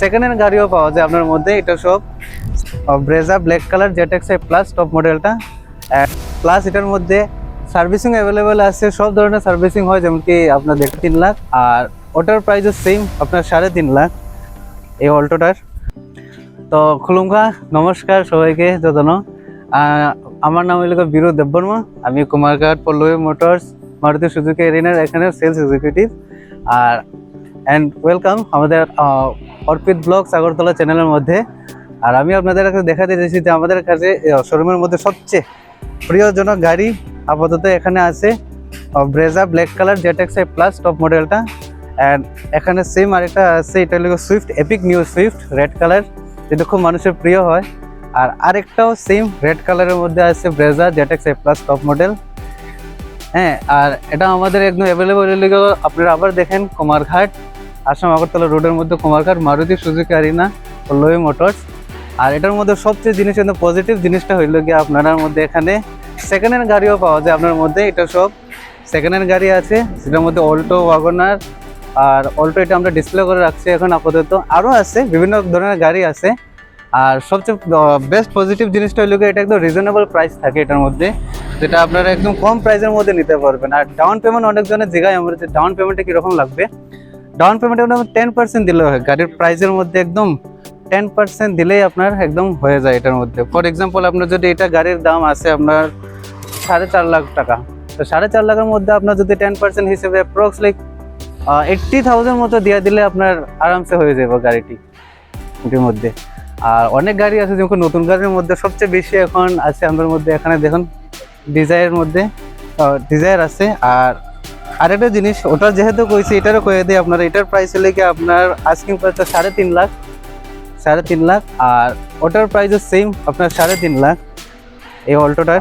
Second hand গাড়িও পাওয়া যায় আপনার মধ্যে। এটা সব Brezza black colour Z ZX plus top মডেলটা প্লাস এটার মধ্যে সার্ভিসিং অ্যাভেলেবেল আছে, সব ধরনের সার্ভিসিং হয়, যেমন কি আপনার দেখ তিন লাখ। আর ওটার প্রাইসও সেম আপনার সাড়ে তিন লাখ এই অল্টোটার। তো খুলুমকা নমস্কার সবাইকে, যতন। আমার নাম হইল বীরু দেববর্মা। আমি কুমারঘাট পল্লবী মোটরস, মারুতি সুজুকি এরিনার, এখানে সেলস এক্সিকিউটিভ আর অ্যান্ড ওয়েলকাম আমাদের অর্পিত ব্লগস আগরতলা চ্যানেলের মধ্যে। আর আমি আপনাদের কাছে দেখাতে চাইছি যে আমাদের কাছে শোরুমের মধ্যে সবচেয়ে প্রিয়জনক গাড়ি আপাতত এখানে আছে Brezza black colour Z ZX plus top মডেলটা অ্যান্ড এখানে সেম আরেকটা আছে, এটা হলো Swift epic new Swift red colour যেটা খুব মানুষের প্রিয় হয়। আর আরেকটাও সেম রেড কালারের মধ্যে আছে Brezza ZX A plus top model হ্যাঁ আর এটা আমাদের একদম অ্যাভেলেবল আপনারা আবার দেখেন কুমারঘাট আসাম আগরতলা রোডের মধ্যে Kumarghat, Maruti, Suzuki Arena Pallavi motors. আর এটার মধ্যে সবচেয়ে জিনিস পজিটিভ জিনিসটা হইল গিয়ে আপনার মধ্যে এখানে সেকেন্ড হ্যান্ড গাড়িও পাওয়া যায় আপনার মধ্যে, এটা সব সেকেন্ড হ্যান্ড গাড়ি আছে সেটার মধ্যে অল্টো ওয়াগনার আর অল্টো এটা আমরা ডিসপ্লে করে রাখছি এখন আপাতত। আরও আছে, বিভিন্ন ধরনের গাড়ি আছে। আর সবচেয়ে বেস্ট পজিটিভ জিনিসটা হলো এটা একদম রিজনেবল প্রাইস থাকে এটার মধ্যে, যেটা আপনারা একদম কম প্রাইসের মধ্যে নিতে পারবেন। আর ডাউন পেমেন্ট অনেকজনের জায়গায় আমরা যে ডাউন পেমেন্টে কীরকম লাগবে ডাউন পেমেন্টে টেন পার্সেন্ট দিলে হয়। গাড়ির প্রাইসের মধ্যে একদম টেন পার্সেন্ট দিলেই আপনার একদম হয়ে যায় এটার মধ্যে। ফর এক্সাম্পল আপনার যদি এটা গাড়ির দাম আছে আপনার সাড়ে চার লাখ টাকা। তো সাড়ে চার লাখের মধ্যে আপনার যদি টেন পার্সেন্ট হিসেবে অ্যাপ্রক্স লাইক এইট্টি থাউজেন্ড মতো দিয়ে দিলে আপনার আরামসে হয়ে যাবে গাড়িটি। এটির মধ্যে। আর অনেক গাড়ি আছে যেমন নতুন গাড়ির মধ্যে সবচেয়ে বেশি এখন আছে আমাদের মধ্যে। এখানে দেখুন ডিজাইয়ের মধ্যে ডিজায়ার আছে। আর আরেকটা জিনিস ওটা যেহেতু কইছি এটারও কয়ে দিই আপনার এটার প্রাইস হলে কি আপনার আস্কিং প্রাইসটা সাড়ে তিন লাখ? সাড়ে তিন লাখ আর ওটার প্রাইসও সেম আপনার সাড়ে তিন লাখ এই অল্টোটার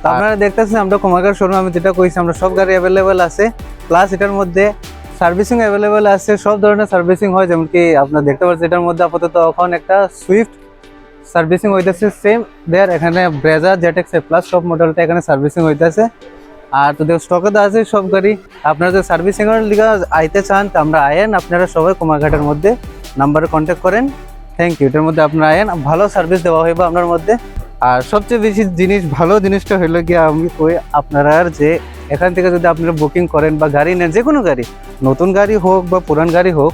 তো আপনারা দেখতেছেন আমরা কুমারঘাট শোরুম আমি যেটা কইছি আমরা সব গাড়ি অ্যাভেলেবেল আছে। প্লাস এটার মধ্যে সার্ভিসিং অ্যাভেলেবেল আছে সব ধরনের সার্ভিসিং হয় যেমন কি আপনারা দেখতে পাচ্ছেন এটার মধ্যে আপাতত এখন একটা সুইফট সার্ভিসিং হইতেছে সেম দেয়ার এখানে ব্রেজার জেটেক্স প্লাস সব মডেলটা এখানে সার্ভিসিং হইতেছে। আর তো স্টকে তো আছে সব গাড়ি। আপনারা যদি সার্ভিসিং এর লিগে আইতে চান, তো আমরা আয়েন। আপনারা সবাই কুমারঘাটের মধ্যে নাম্বারে কন্ট্যাক্ট করেন। থ্যাংক ইউ এটার মধ্যে আপনারা আয়েন। ভালো সার্ভিস দেওয়া হইবে আপনার মধ্যে। আর সবচেয়ে বেশি জিনিস, ভালো জিনিসটা হইল গিয়ে আমি কই, আপনারা যে এখান থেকে যদি আপনারা বুকিং করেন বা গাড়ি নেন যে কোনো গাড়ি, নতুন গাড়ি হোক বা পুরান গাড়ি হোক,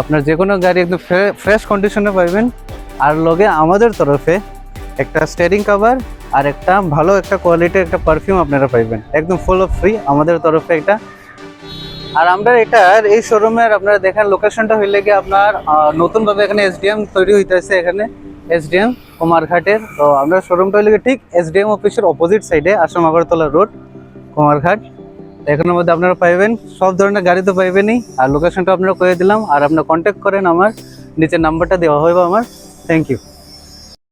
আপনার যে কোনো গাড়ি একদম ফ্রেশ কন্ডিশনে পাইবেন। আর লগে আমাদের তরফে একটা স্টেরিং কভার আর একটা ভালো একটা কোয়ালিটির একটা পারফিউম আপনারা পাইবেন। একদম ফুল অফ ফ্রি আমাদের তরফে একটা আর আমরা এটার এই শোরুমের আপনারা দেখেন লোকেশনটা হইলে গিয়ে আপনার নতুনভাবে এখানে এসডিএম তৈরি হইতেছে এখানে। এসডিএম কুমারঘাটের। তো আমরা শোরুমটা হইলে ঠিক এসডিএম অফিসের অপোজিট সাইডে আসাম আগরতলা রোড কুমারঘাট। এখানের মধ্যে আপনারা পাইবেন, সব ধরনের গাড়ি তো পাইবেনই। আর লোকেশনটা আপনারা করে দিলাম। আর আপনারা কন্ট্যাক্ট করেন আমার, নিচের নাম্বারটা দেওয়া হইব আমার। Thank you